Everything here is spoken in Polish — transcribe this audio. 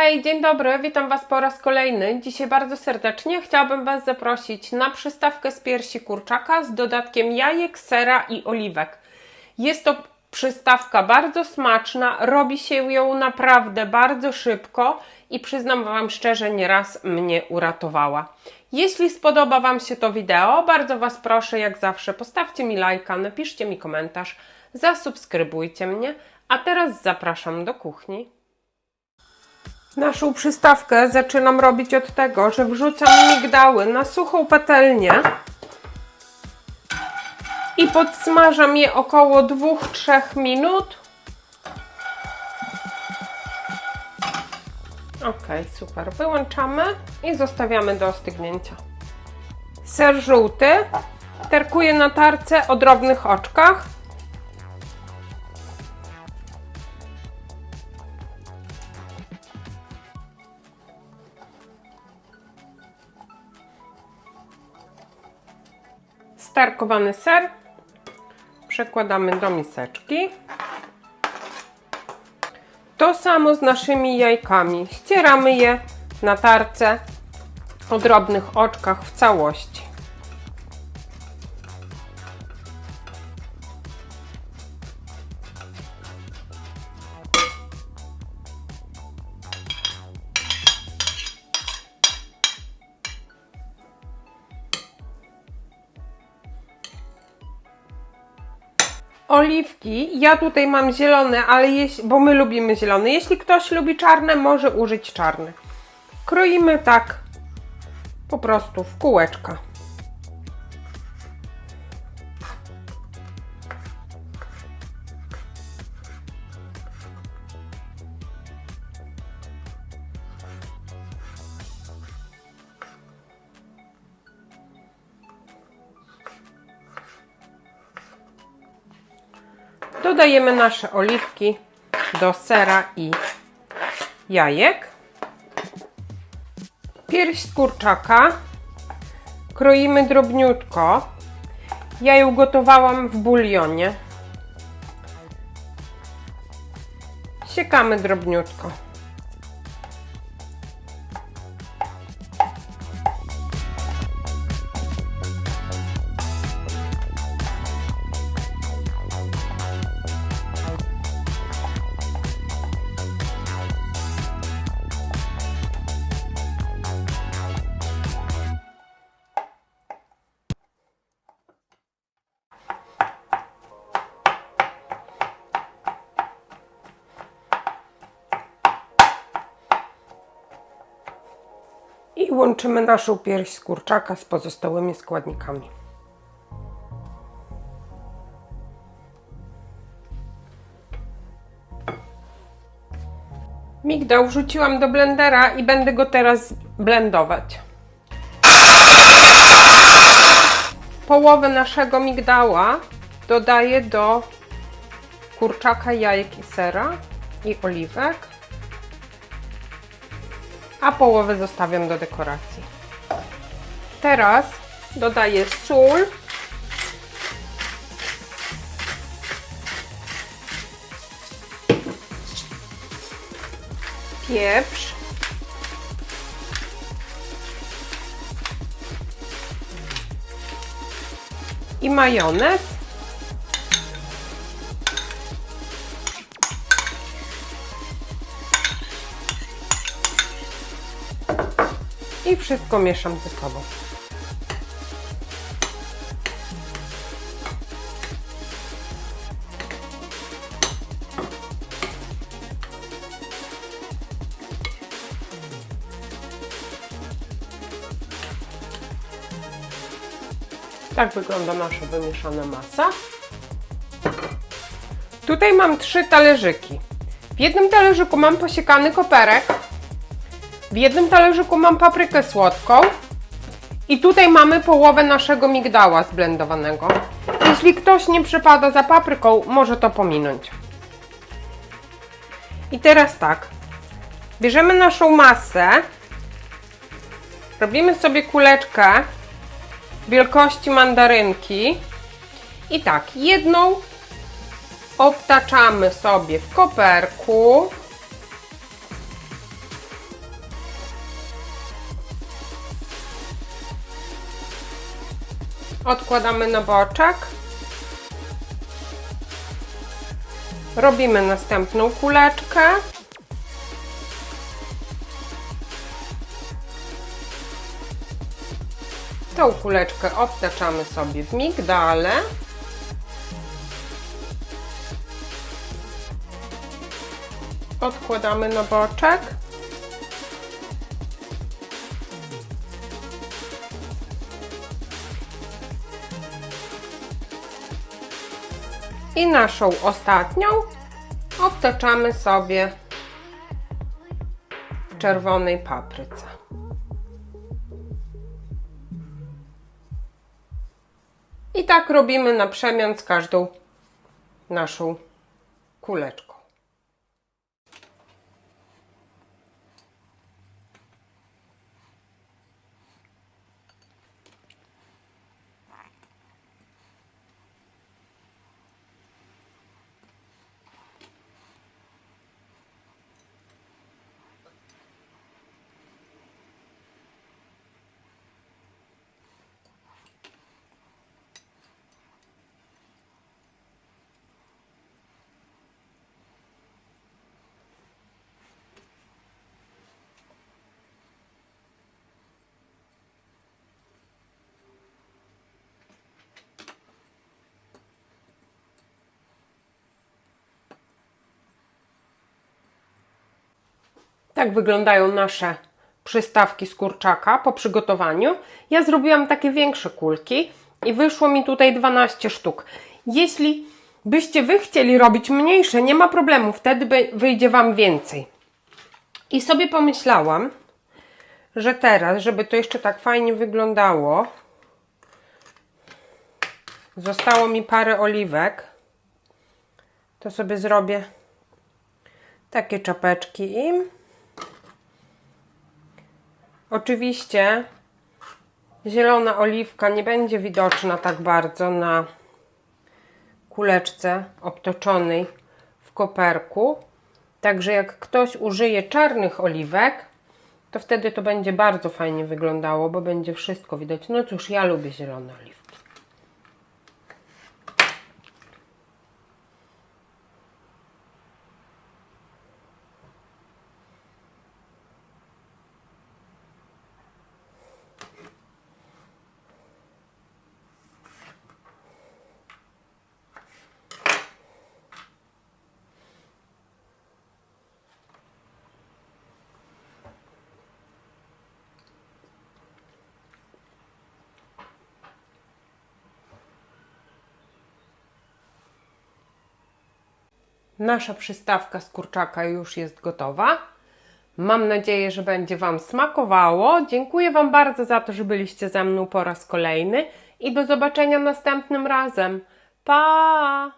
Hej, dzień dobry, witam Was po raz kolejny. Dzisiaj bardzo serdecznie chciałabym Was zaprosić na przystawkę z piersi kurczaka z dodatkiem jajek, sera i oliwek. Jest to przystawka bardzo smaczna, robi się ją naprawdę bardzo szybko i przyznam Wam szczerze, nieraz mnie uratowała. Jeśli spodoba Wam się to wideo, bardzo Was proszę, jak zawsze, postawcie mi lajka, napiszcie mi komentarz, zasubskrybujcie mnie, a teraz zapraszam do kuchni. Naszą przystawkę zaczynam robić od tego, że wrzucam migdały na suchą patelnię i podsmażam je około 2-3 minut. Ok, super. Wyłączamy i zostawiamy do ostygnięcia. Ser żółty terkuję na tarce o drobnych oczkach. Starkowany ser przekładamy do miseczki. To samo z naszymi jajkami. Ścieramy je na tarce o drobnych oczkach w całości. Oliwki, ja tutaj mam zielone, ale bo my lubimy zielone. Jeśli ktoś lubi czarne, może użyć czarne. Kroimy tak po prostu w kółeczka. Dodajemy nasze oliwki do sera i jajek. Pierś z kurczaka kroimy drobniutko. Ja ją gotowałam w bulionie. Siekamy drobniutko. Łączymy naszą pierś z kurczaka z pozostałymi składnikami. Migdał wrzuciłam do blendera i będę go teraz blendować. Połowę naszego migdała dodaję do kurczaka, jajek i sera i oliwek a połowę zostawiam do dekoracji. Teraz dodaję sól. Pieprz. I majonez. I wszystko mieszam ze sobą. Tak wygląda nasza wymieszana masa. Tutaj mam trzy talerzyki. W jednym talerzyku mam posiekany koperek, w jednym talerzyku mam paprykę słodką i tutaj mamy połowę naszego migdała zblendowanego. Jeśli ktoś nie przypada za papryką, może to pominąć. I teraz tak. Bierzemy naszą masę. Robimy sobie kuleczkę wielkości mandarynki. I tak, jedną obtaczamy sobie w koperku. Odkładamy na boczek. Robimy następną kuleczkę. Tą kuleczkę obtaczamy sobie w migdale. Odkładamy na boczek. I naszą ostatnią obtaczamy sobie w czerwonej papryce. I tak robimy na przemian z każdą naszą kuleczką. Tak wyglądają nasze przystawki z kurczaka po przygotowaniu. Ja zrobiłam takie większe kulki i wyszło mi tutaj 12 sztuk. Jeśli byście wy chcieli robić mniejsze, nie ma problemu, wtedy wyjdzie wam więcej. I sobie pomyślałam, że teraz, żeby to jeszcze tak fajnie wyglądało, zostało mi parę oliwek, to sobie zrobię takie czapeczki im. Oczywiście zielona oliwka nie będzie widoczna tak bardzo na kuleczce obtoczonej w koperku. Także jak ktoś użyje czarnych oliwek, to wtedy to będzie bardzo fajnie wyglądało, bo będzie wszystko widać. No cóż, ja lubię zielone oliwki. Nasza przystawka z kurczaka już jest gotowa. Mam nadzieję, że będzie Wam smakowało. Dziękuję Wam bardzo za to, że byliście ze mną po raz kolejny i do zobaczenia następnym razem. Pa!